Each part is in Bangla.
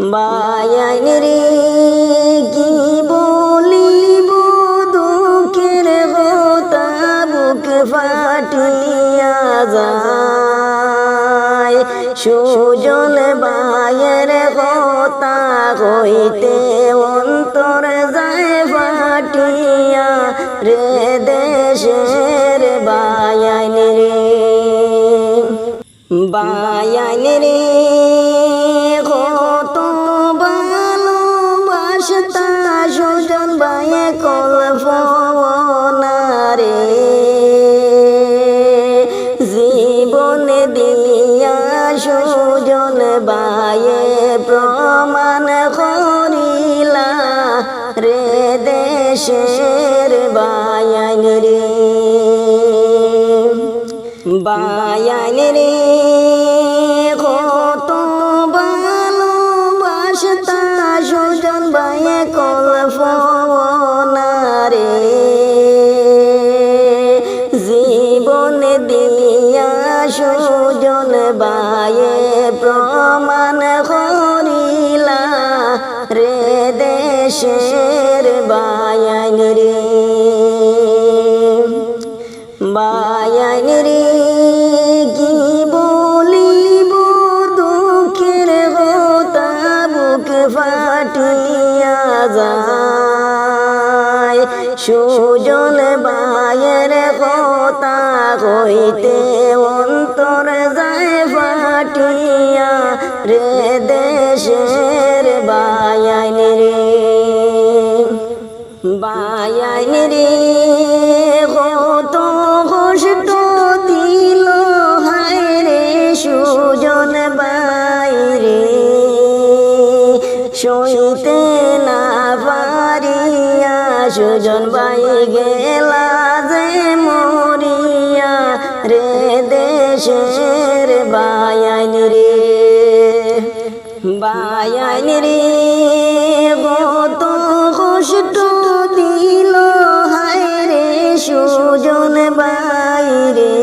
বায়ান রে, কি বলিব দুঃখের কথা বুক ফাটিয়া যায়। সুজন বায়ের কথা কইতে অন্তর যায় ফাটিয়া রে, দেশের বায়ান রে। বায়ান রে দিয়া সুজন বায়ে প্রমাণ করিলা রে দেশের বায়ান রে। বায়ান রে। সুজন বায়ে প্রমাণ করিলা রে দেশের বায়ান রে বায়ান রে কি বলিব? দুঃখের কথা বুক ফাটিয়া যায়। সুজন বায়ের কইতে অন্তর যায় ফাটিয়া রে দেশের বায়ান রে বায়ান রে। কত কষ্ট দিল হায় রে সুজন বাইরে সইতে না পারিয়া সুজন বাই গেলা যে মরিয়া রে দেশের বায়ান রে কত কষ্ট দিল, হায় রে সুজন বাইরে।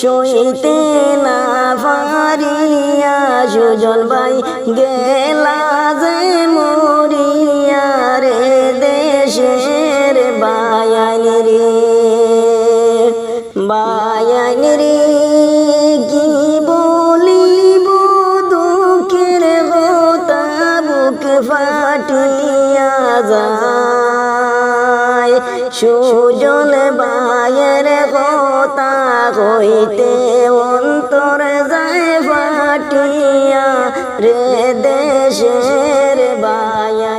সইতে না পারিয়া সুজন বাই গেলা যে মরিয়া রে দেশের বায়ান রে। সুজন বায়ের কথা হইতে অন্তর যায় ফাটিয়া রে দেশের বায়া